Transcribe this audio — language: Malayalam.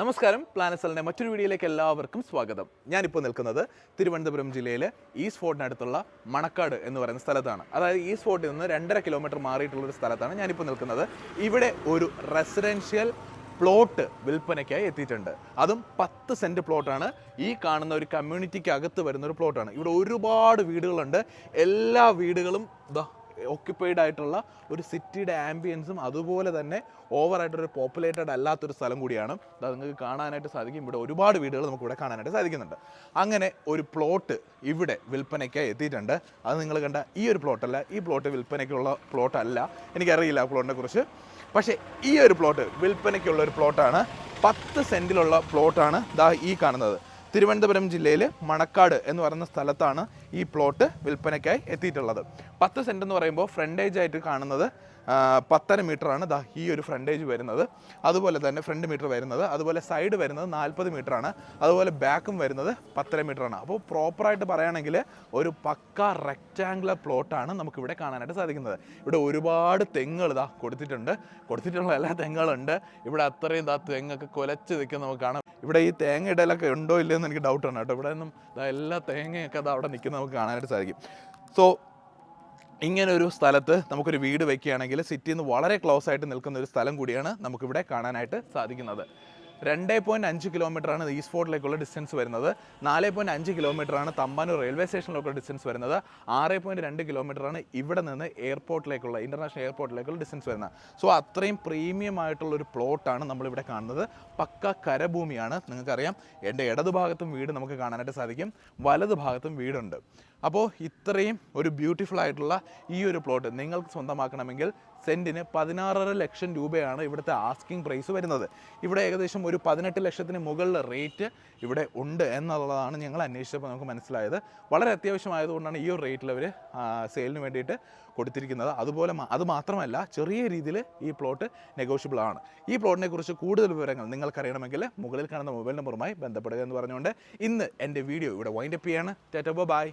നമസ്കാരം പ്ലാനസലിന്റെ മറ്റൊരു വീഡിയോയിലേക്ക് എല്ലാവർക്കും സ്വാഗതം. ഞാനിപ്പോൾ നിൽക്കുന്നത് തിരുവനന്തപുരം ജില്ലയിലെ ഈസ്റ്റ് ഫോർട്ടിനടുത്തുള്ള മണക്കാട് എന്ന് പറയുന്ന സ്ഥലത്താണ്. അതായത് ഈസ്റ്റ് ഫോർട്ടിൽ നിന്ന് രണ്ടര കിലോമീറ്റർ മാറിയിട്ടുള്ള ഒരു സ്ഥലത്താണ് ഞാനിപ്പോൾ നിൽക്കുന്നത്. ഇവിടെ ഒരു റെസിഡൻഷ്യൽ പ്ലോട്ട് വിൽപ്പനയ്ക്കായി എത്തിയിട്ടുണ്ട്. അതും പത്ത് സെന്റ് പ്ലോട്ടാണ് ഈ കാണുന്ന ഒരു കമ്മ്യൂണിറ്റിക്ക് അകത്ത് വരുന്ന ഒരു പ്ലോട്ടാണ് ഇവിടെ ഒരുപാട് വീടുകളുണ്ട്. എല്ലാ വീടുകളും ഓക്യുപ്പൈഡ് ആയിട്ടുള്ള ഒരു സിറ്റിയുടെ ആംബിയൻസും അതുപോലെ തന്നെ ഓവറായിട്ടൊരു പോപ്പുലേറ്റഡ് അല്ലാത്തൊരു സ്ഥലം കൂടിയാണ്. അത് നിങ്ങൾക്ക് കാണാനായിട്ട് സാധിക്കും. ഇവിടെ ഒരുപാട് വീടുകൾ നമുക്ക് ഇവിടെ കാണാനായിട്ട് സാധിക്കുന്നുണ്ട്. അങ്ങനെ ഒരു പ്ലോട്ട് ഇവിടെ വിൽപ്പനയ്ക്കായി എത്തിയിട്ടുണ്ട്. അത് നിങ്ങൾ കണ്ട ഈ ഒരു പ്ലോട്ടല്ല ഈ പ്ലോട്ട് വിൽപ്പനയ്ക്കുള്ള പ്ലോട്ടല്ല എനിക്കറിയില്ല ആ പ്ലോട്ടിനെ കുറിച്ച്. പക്ഷേ ഈ ഒരു പ്ലോട്ട് വിൽപ്പനയ്ക്കുള്ള ഒരു പ്ലോട്ടാണ് പത്ത് സെന്റിലുള്ള പ്ലോട്ടാണ് ദാ ഈ കാണുന്നത്. തിരുവനന്തപുരം ജില്ലയിൽ മണക്കാട് എന്ന് പറയുന്ന സ്ഥലത്താണ് ഈ പ്ലോട്ട് വിൽപ്പനയ്ക്കായി എത്തിയിട്ടുള്ളത്. പത്ത് സെന്റ് എന്ന് പറയുമ്പോൾ ഫ്രണ്ടേജ് ആയിട്ട് കാണുന്നത് പത്തര മീറ്ററാണ് ദാ ഈ ഒരു ഫ്രണ്ടേജ് വരുന്നത്. അതുപോലെ തന്നെ ഫ്രണ്ട് മീറ്റർ വരുന്നത്. അതുപോലെ സൈഡ് വരുന്നത് നാൽപ്പത് മീറ്ററാണ് അതുപോലെ ബാക്കും വരുന്നത് പത്തര മീറ്ററാണ് അപ്പോൾ പ്രോപ്പറായിട്ട് പറയുകയാണെങ്കിൽ ഒരു പക്ക റെക്റ്റാങ്കുലർ പ്ലോട്ടാണ് നമുക്കിവിടെ കാണാനായിട്ട് സാധിക്കുന്നത്. ഇവിടെ ഒരുപാട് തെങ്ങുകൾ ഇതാ കൊടുത്തിട്ടുണ്ട്. കൊടുത്തിട്ടുള്ള എല്ലാ തെങ്ങുകളുണ്ട്. ഇവിടെ അത്രയും ഇതാ തെങ്ങൊക്കെ കുലച്ച് നിൽക്കുന്ന നമുക്ക് കാണാം. ഇവിടെ ഈ തേങ്ങ ഇടയിലൊക്കെ ഉണ്ടോ ഇല്ലയോ എന്ന് എനിക്ക് ഡൗട്ടാണ് കേട്ടോ. ഇവിടെ നിന്നും എല്ലാ തേങ്ങയൊക്കെ അത് അവിടെ നിൽക്കുന്നത് നമുക്ക് കാണാനായിട്ട് സാധിക്കും. സോ ഇങ്ങനെ ഒരു സ്ഥലത്ത് നമുക്കൊരു വീട് വെക്കുകയാണെങ്കിൽ സിറ്റിയിൽ നിന്ന് വളരെ ക്ലോസ് ആയിട്ട് നിൽക്കുന്ന ഒരു സ്ഥലം കൂടിയാണ് നമുക്കിവിടെ കാണാനായിട്ട് സാധിക്കുന്നത്. രണ്ട് പോയിന്റ് അഞ്ച് കിലോമീറ്ററാണ് ഈസ്റ്റ് ഫോർട്ടിലേക്കുള്ള ഡിസ്റ്റൻസ് വരുന്നത്. നാല് പോയിന്റ് അഞ്ച് കിലോമീറ്ററാണ് തമ്പാനൂർ റെയിൽവേ സ്റ്റേഷനിലേക്കുള്ള ഡിസ്റ്റൻസ് വരുന്നത്. ആറ് പോയിന്റ് രണ്ട് കിലോമീറ്ററാണ് ഇവിടെ നിന്ന് എയർപോർട്ടിലേക്കുള്ള ഇന്റർനാഷണൽ എയർപോർട്ടിലേക്കുള്ള ഡിസ്റ്റൻസ് വരുന്നത്. സോ അത്രയും പ്രീമിയം ആയിട്ടുള്ള ഒരു പ്ലോട്ടാണ് നമ്മളിവിടെ കാണുന്നത്. പക്ക കരഭൂമിയാണ് നിങ്ങൾക്കറിയാം. എന്റെ ഇടതുഭാഗത്തും വീട് നമുക്ക് കാണാനായിട്ട് സാധിക്കും. വലത് ഭാഗത്തും വീടുണ്ട്. അപ്പോൾ ഇത്രയും ഒരു ബ്യൂട്ടിഫുൾ ആയിട്ടുള്ള ഈ ഒരു പ്ലോട്ട് നിങ്ങൾക്ക് സ്വന്തമാക്കണമെങ്കിൽ സെന്റിന് പതിനാറര ലക്ഷം രൂപയാണ് ഇവിടുത്തെ ആസ്കിംഗ് പ്രൈസ് വരുന്നത്. ഇവിടെ ഏകദേശം ഒരു പതിനെട്ട് ലക്ഷത്തിന് മുകളിൽ റേറ്റ് ഇവിടെ ഉണ്ട് എന്നുള്ളതാണ് ഞങ്ങൾ അന്വേഷിച്ചപ്പോൾ നമുക്ക് മനസ്സിലായത്. വളരെ അത്യാവശ്യമായതുകൊണ്ടാണ് ഈ ഒരു റേറ്റിൽ അവർ സെയിലിന് വേണ്ടിയിട്ട് കൊടുത്തിരിക്കുന്നത്. അതുപോലെ അത് മാത്രമല്ല ചെറിയ രീതിയിൽ ഈ പ്ലോട്ട് നെഗോഷ്യബിൾ ആണ്. ഈ പ്ലോട്ടിനെ കുറിച്ച് കൂടുതൽ വിവരങ്ങൾ നിങ്ങൾക്കറിയണമെങ്കിൽ മുകളിൽ കാണുന്ന മൊബൈൽ നമ്പറുമായി ബന്ധപ്പെടുക എന്ന് പറഞ്ഞുകൊണ്ട് ഇന്ന് എന്റെ വീഡിയോ ഇവിടെ വൈൻഡപ്പ് ചെയ്യാണ്. Tata bye.